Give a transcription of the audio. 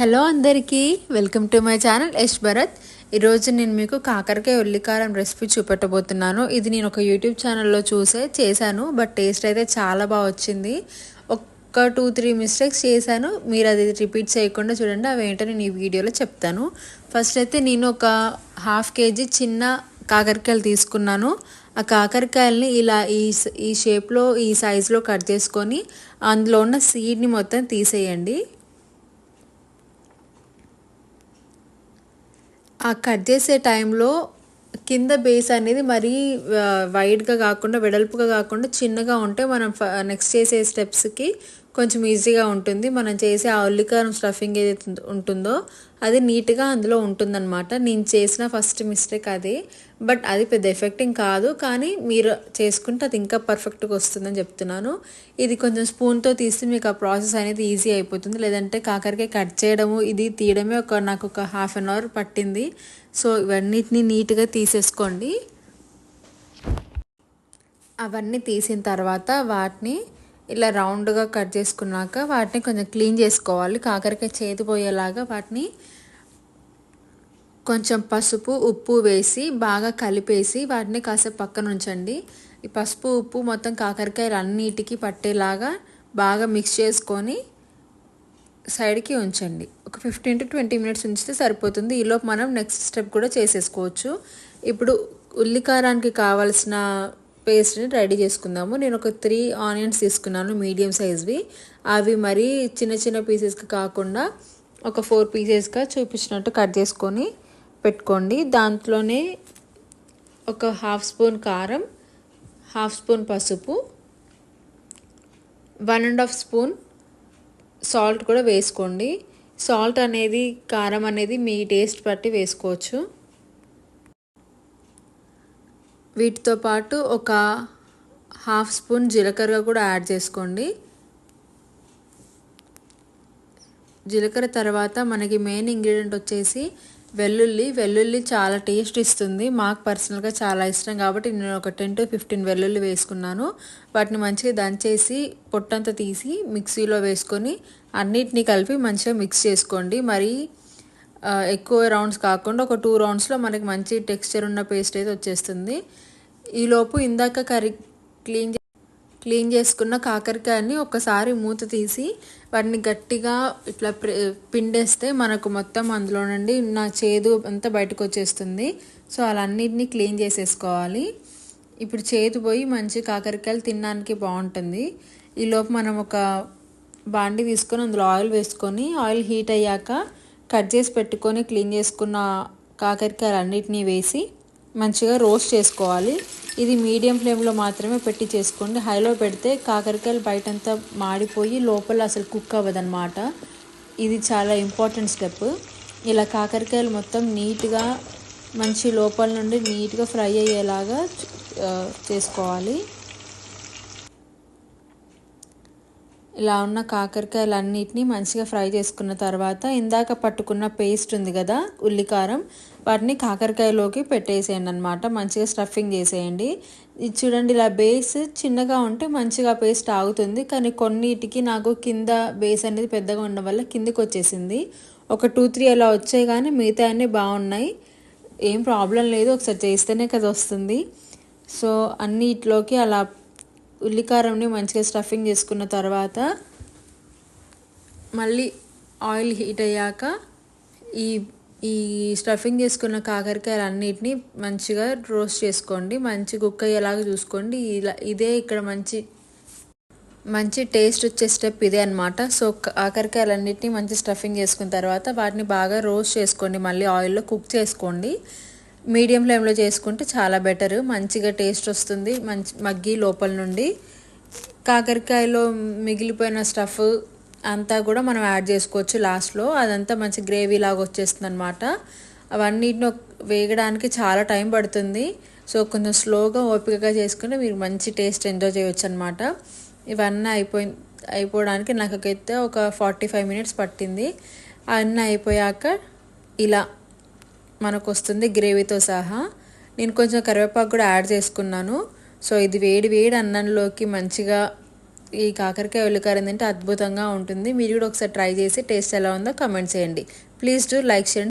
Hello అందరికీ welcome to my channel Yash Bharat. ఈరోజు నేను మీకు కాకరకాయ ఉల్లికారం రెసిపీ చూపెట్టబోతున్నాను. ఇది నేను ఒక యూట్యూబ్ ఛానల్లో చూసే చేశాను బట్ టేస్ట్ అయితే చాలా బాగా వచ్చింది. ఒక్క టూ త్రీ మిస్టేక్స్ చేశాను. మీరు అది రిపీట్ చేయకుండా చూడండి అవి ఏంటో నేను ఈ వీడియోలో చెప్తాను. ఫస్ట్ అయితే నేను ఒక హాఫ్ కేజీ చిన్న కాకరకాయలు తీసుకున్నాను. ఆ కాకరకాయలని ఇలా ఈ ఈ షేప్లో ఈ సైజులో కట్ చేసుకొని అందులో ఉన్న సీడ్ని మొత్తం తీసేయండి. ఆ కట్ చేసే టైంలో కింద బేస్ అనేది మరీ వైడ్గా కాకుండా వెడల్పుగా కాకుండా చిన్నగా ఉంటే మనం నెక్స్ట్ చేసే స్టెప్స్కి కొంచెం ఈజీగా ఉంటుంది. మనం చేసే ఆ ఉల్లికారం స్టఫింగ్ ఏదైతే ఉంటుందో అది నీట్గా అందులో ఉంటుందన్నమాట. నేను చేసిన ఫస్ట్ మిస్టేక్ అది. బట్ అది పెద్ద ఎఫెక్టింగ్ కాదు. కానీ మీరు చేసుకుంటే అది ఇంకా పర్ఫెక్ట్గా వస్తుందని చెప్తున్నాను. ఇది కొంచెం స్పూన్తో తీస్తే మీకు ఆ ప్రాసెస్ అనేది ఈజీ అయిపోతుంది. లేదంటే కాకరకాయ కట్ చేయడము ఇది తీయడమే ఒక నాకు ఒక హాఫ్ అన్ అవర్ పట్టింది. సో ఇవన్నిటిని నీట్గా తీసేసుకోండి. అవన్నీ తీసిన తర్వాత వాటిని ఇలా రౌండ్గా కట్ చేసుకున్నాక వాటిని కొంచెం క్లీన్ చేసుకోవాలి. కాకరకాయ చేతి పోయేలాగా వాటిని కొంచెం పసుపు ఉప్పు వేసి బాగా కలిపేసి వాటిని కాసేపు పక్కన ఉంచండి. ఈ పసుపు ఉప్పు మొత్తం కాకరకాయలు అన్నిటికీ పట్టేలాగా బాగా మిక్స్ చేసుకొని సైడ్కి ఉంచండి. ఒక ఫిఫ్టీన్ టు ట్వంటీ మినిట్స్ ఉంచితే సరిపోతుంది. ఈలోపు మనం నెక్స్ట్ స్టెప్ కూడా చేసేసుకోవచ్చు. ఇప్పుడు ఉల్లికారానికి కావాల్సిన పేస్ట్ని రెడీ చేసుకుందాము. నేను ఒక త్రీ ఆనియన్స్ తీసుకున్నాను మీడియం సైజ్వి. అవి మరీ చిన్న చిన్న పీసెస్కి కాకుండా ఒక ఫోర్ పీసెస్గా చూపించినట్టు కట్ చేసుకొని పెట్టుకోండి. దాంట్లోనే ఒక హాఫ్ స్పూన్ కారం హాఫ్ స్పూన్ పసుపు one and half spoon salt కూడా వేసుకోండి. సాల్ట్ అనేది కారం అనేది మీ టేస్ట్ బట్టి వేసుకోవచ్చు. వీటితో పాటు ఒక హాఫ్ స్పూన్ జీలకర్ర కూడా యాడ్ చేసుకోండి. జీలకర్ర తర్వాత మనకి మెయిన్ ఇంగ్రీడియంట్ వచ్చేసి వెల్లుల్లి. వెల్లుల్లి చాలా టేస్ట్ ఇస్తుంది. మాకు పర్సనల్గా చాలా ఇష్టం కాబట్టి నేను ఒక టెన్ టు ఫిఫ్టీన్ వెల్లుల్లి వేసుకున్నాను. వాటిని మంచిగా దంచేసి పొట్టంతా తీసి మిక్సీలో వేసుకొని అన్నిటినీ కలిపి మంచిగా మిక్స్ చేసుకోండి. మరి ఎక్కువ రౌండ్స్ కాకుండా ఒక టూ రౌండ్స్లో మనకి మంచి టెక్స్చర్ ఉన్న పేస్ట్ అయితే వచ్చేస్తుంది. ఈలోపు ఇందాక కర్రీ క్లీన్ క్లీన్ చేసుకున్న కాకరకాయని ఒకసారి మూత తీసి వాటిని గట్టిగా ఇట్లా పిండేస్తే మనకు మొత్తం అందులో నుండి నా చేదు అంతా బయటకు వచ్చేస్తుంది. సో అలా క్లీన్ చేసేసుకోవాలి. ఇప్పుడు చేదు పోయి మంచి కాకరకాయలు తినడానికి బాగుంటుంది. ఈలోపు మనం ఒక బాండి తీసుకొని అందులో ఆయిల్ వేసుకొని ఆయిల్ హీట్ అయ్యాక కట్ చేసి పెట్టుకొని క్లీన్ చేసుకున్న కాకరకాయలు అన్నిటినీ వేసి మంచిగా రోస్ట్ చేసుకోవాలి. ఇది మీడియం ఫ్లేమ్లో మాత్రమే పెట్టి చేసుకోండి. హైలో పెడితే కాకరకాయలు బయటంతా మాడిపోయి లోపల అసలు కుక్ అవ్వదన్నమాట. ఇది చాలా ఇంపార్టెంట్ స్టెప్. ఇలా కాకరకాయలు మొత్తం నీట్గా మంచి లోపల నుండి నీట్గా ఫ్రై అయ్యేలాగా చేసుకోవాలి. ఇలా ఉన్న కాకరకాయలు అన్నిటిని మంచిగా ఫ్రై చేసుకున్న తర్వాత ఇందాక పట్టుకున్న పేస్ట్ ఉంది కదా ఉల్లికారం. వాటిని కాకరకాయలోకి పెట్టేసేయండి అనమాట మంచిగా స్టఫింగ్ చేసేయండి. ఇది చూడండి ఇలా బేస్ చిన్నగా ఉంటే మంచిగా పేస్ట్ ఆగుతుంది. కానీ కొన్నిటికి నాకు కింద బేస్ అనేది పెద్దగా ఉండడం వల్ల కిందకి వచ్చేసింది. ఒక టూ త్రీ అలా వచ్చాయి కానీ మిగతా అన్నీ బాగున్నాయి. ఏం ప్రాబ్లం లేదు. ఒకసారి చేస్తేనే కదా వస్తుంది. సో అన్నిటిలోకి అలా ఉల్లికారంని మంచిగా స్టఫింగ్ చేసుకున్న తర్వాత మళ్ళీ ఆయిల్ హీట్ అయ్యాక ఈ ఈ స్టఫింగ్ చేసుకున్న కాకరకాయలు అన్నిటిని మంచిగా రోస్ట్ చేసుకోండి. మంచి కుక్ అయ్యేలాగా చూసుకోండి. ఇలా ఇదే ఇక్కడ మంచి మంచి టేస్ట్ వచ్చే స్టెప్ ఇదే అనమాట సో కాకరకాయలన్నిటిని మంచి స్టఫింగ్ చేసుకున్న తర్వాత వాటిని బాగా రోస్ట్ చేసుకోండి. మళ్ళీ ఆయిల్లో కుక్ చేసుకోండి. మీడియం ఫ్లేమ్లో చేసుకుంటే చాలా బెటర్ మంచిగా టేస్ట్ వస్తుంది. మంచి మగ్గి లోపల నుండి. కాకరకాయలో మిగిలిపోయిన స్టఫ్ అంతా కూడా మనం యాడ్ చేసుకోవచ్చు లాస్ట్లో. అదంతా మంచి గ్రేవీ లాగా వచ్చేస్తుంది అనమాట అవన్నిటిని వేగడానికి చాలా టైం పడుతుంది. సో కొంచెం స్లోగా ఓపికగా చేసుకుని మీరు మంచి టేస్ట్ ఎంజాయ్ చేయొచ్చు అనమాట ఇవన్నీ అయిపోయి అయిపోవడానికి నాకైతే ఒక ఫార్టీ ఫైవ్ మినిట్స్ పట్టింది. అవన్నీ అయిపోయాక ఇలా మనకు వస్తుంది గ్రేవీతో సహా. నేను కొంచెం కరివేపాకు కూడా యాడ్ చేసుకున్నాను. సో ఇది వేడి వేడి అన్నంలోకి మంచిగా ఈ కాకరకాయ ఉల్లికారం తింటే అద్భుతంగా ఉంటుంది. మీరు కూడా ఒకసారి ట్రై చేసి టేస్ట్ ఎలా ఉందో కమెంట్ చేయండి. ప్లీజ్ డూ లైక్ చేయండి